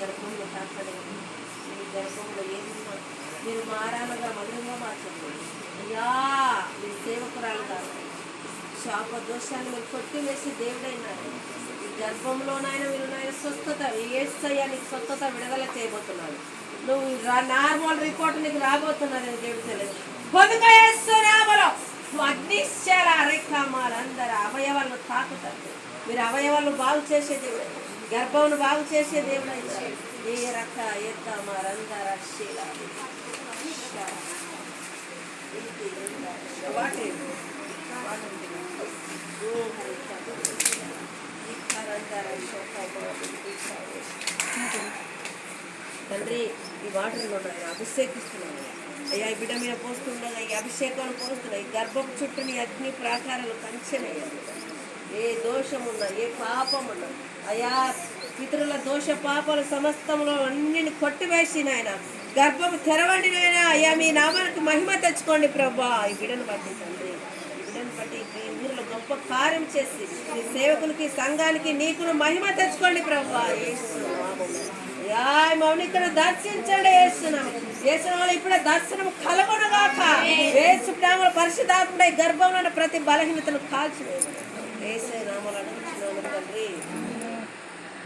గర్భంలో తాకడండి మీ గర్భంలో ఏది మీరు మారాలుగా మధురంగా మార్చండి అయ్యా మీరు సేవకురాలు కాదు శాప దోషాన్ని మీరు కొట్టివేసి దేవుడైనారు ఈ గర్భంలోనైనా మీరు నాయన స్వస్థత ఏస్తాయా నీకు స్వస్థత విడుదల చేయబోతున్నాను నువ్వు రా- నార్మల్ రిపోర్ట్ నీకు రాబోతున్నది దేవుడు తెలియదు పొదుగా వేస్తున్నామలో నువ్వు అగ్నిశాల అరేఖామాలు అందరు అవయవాలను తాకుతారు మీరు అవయవాలను బాగు చేసే దేవుడు గర్భమును బాగు చేసే దేవుడు అయితే ఏ రక ఎత్తామారందర శీల వాటి తండ్రి ఈ వాటర్ ఆయన అభిషేకిస్తున్నాను. అయ్యా ఈ బిడ్డ మీద పోస్తుండగా ఈ అభిషేకాలు పోస్తున్నాయి. గర్భం చుట్టూ నీ అగ్ని ప్రాకారాలు కంచెనయ్యా ఏ దోషమున్నా ఏ పాపమున్నా అయా పితరుల దోష పాపాలు సమస్తంలో అన్నిని కొట్టివేసి నాయన గర్భం తెరవండి నాయన. అయ్యా మీ నామానికి మహిమ తెచ్చుకోండి ప్రభా. ఈ బిడ్డను బట్టి తండ్రి ఈ బిడ్డను బట్టి ఈ ఊరిలో గొప్ప కార్యం చేసి ఈ సేవకులకి సంఘానికి నీకును మహిమ తెచ్చుకోండి ప్రభా. ఏ మౌని ఇక్కడ దర్శించండి వేస్తున్నాము వేసిన వాళ్ళు ఇప్పుడే దర్శనం కలగొనగాక వేసు ప్రేమలు పరిశుధాత్మడై గర్భంలో ప్రతి బలహీనతను కాల్చి వేసే నామలను తండ్రి.